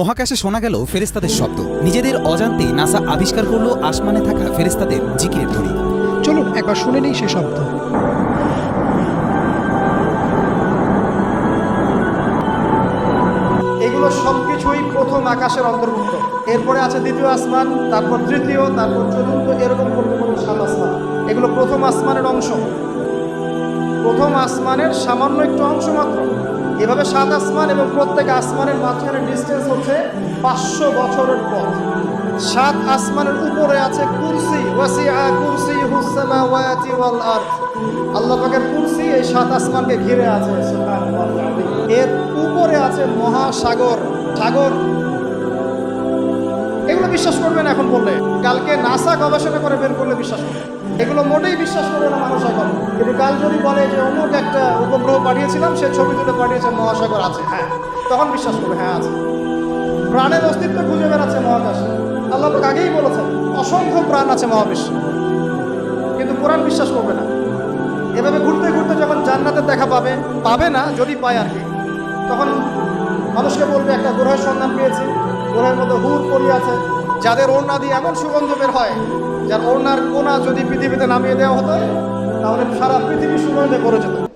মহাকাশে শোনা গেল ফেরেস্তাদের শব্দ। নিজেদের অজান্তে নাসা আবিষ্কার করল আসমানে থাকা ফেরেস্তাদের জিকিরের তরি চলুন একবার শুনে নেই সে শব্দ। এগুলো সবকিছুই প্রথম আকাশের অন্তর্ভুক্ত। এরপরে আছে দ্বিতীয় আসমান তারপর তৃতীয় তারপর চতুর্থ এরকম করতে করতে সাত আসমান। এগুলো প্রথম আসমানের অংশ। প্রথম আসমানের সামান্য একটু অংশ মাত্র। এভাবে সাত আসমান এবং প্রত্যেক আসমানের মাঝখানে ডিস্টেন্স হচ্ছে পাঁচশো বছরের পথ। সাত আসমানের উপরে আছে কুরসি, ওয়াসিআ কুরসি হুসামাওয়াতি ওয়াল আরদ আল্লাহ পাকের কুরসি এই সাত আসমানকে ঘিরে আছে। এর উপরে আছে মহাসাগর। সাগর বিশ্বাস করবেন এখন বললে। কালকে নাসা গবেষণা করে বের করলে বিশ্বাস করবে। এগুলো মোটেই বিশ্বাস করবে না মানুষ এখন। কিন্তু কাল যদি বলে যে অমুক একটা উপগ্রহ পাঠিয়েছিলাম, সে ছবি তুলে পাঠিয়েছে, মহাসাগর আছে হ্যাঁ। তখন বিশ্বাস করবে হ্যাঁ আছে। প্রাণের অস্তিত্ব খুঁজে বেড়াচ্ছে মহাকাশে। আল্লাহ আগেই বলেছেন, অসংখ্য প্রাণ আছে মহাবিশ্বে। কিন্তু কোরআন বিশ্বাস করবে না। এভাবে ঘুরতে ঘুরতে যখন জান্নাতের দেখা পাবে পাবে না, যদি পায় আর কি, তখন মানুষকে বলবে, একটা গ্রহের সন্ধান পেয়েছি। গ্রহের মধ্যে হুর পরি আছে। যাদের ওড়না দিয়ে এমন সুগন্ধ বের হয়, যার ওড়নার কোনা যদি পৃথিবীতে নামিয়ে দেওয়া হতো, তাহলে সারা পৃথিবী সুগন্ধে পড়ে যেত।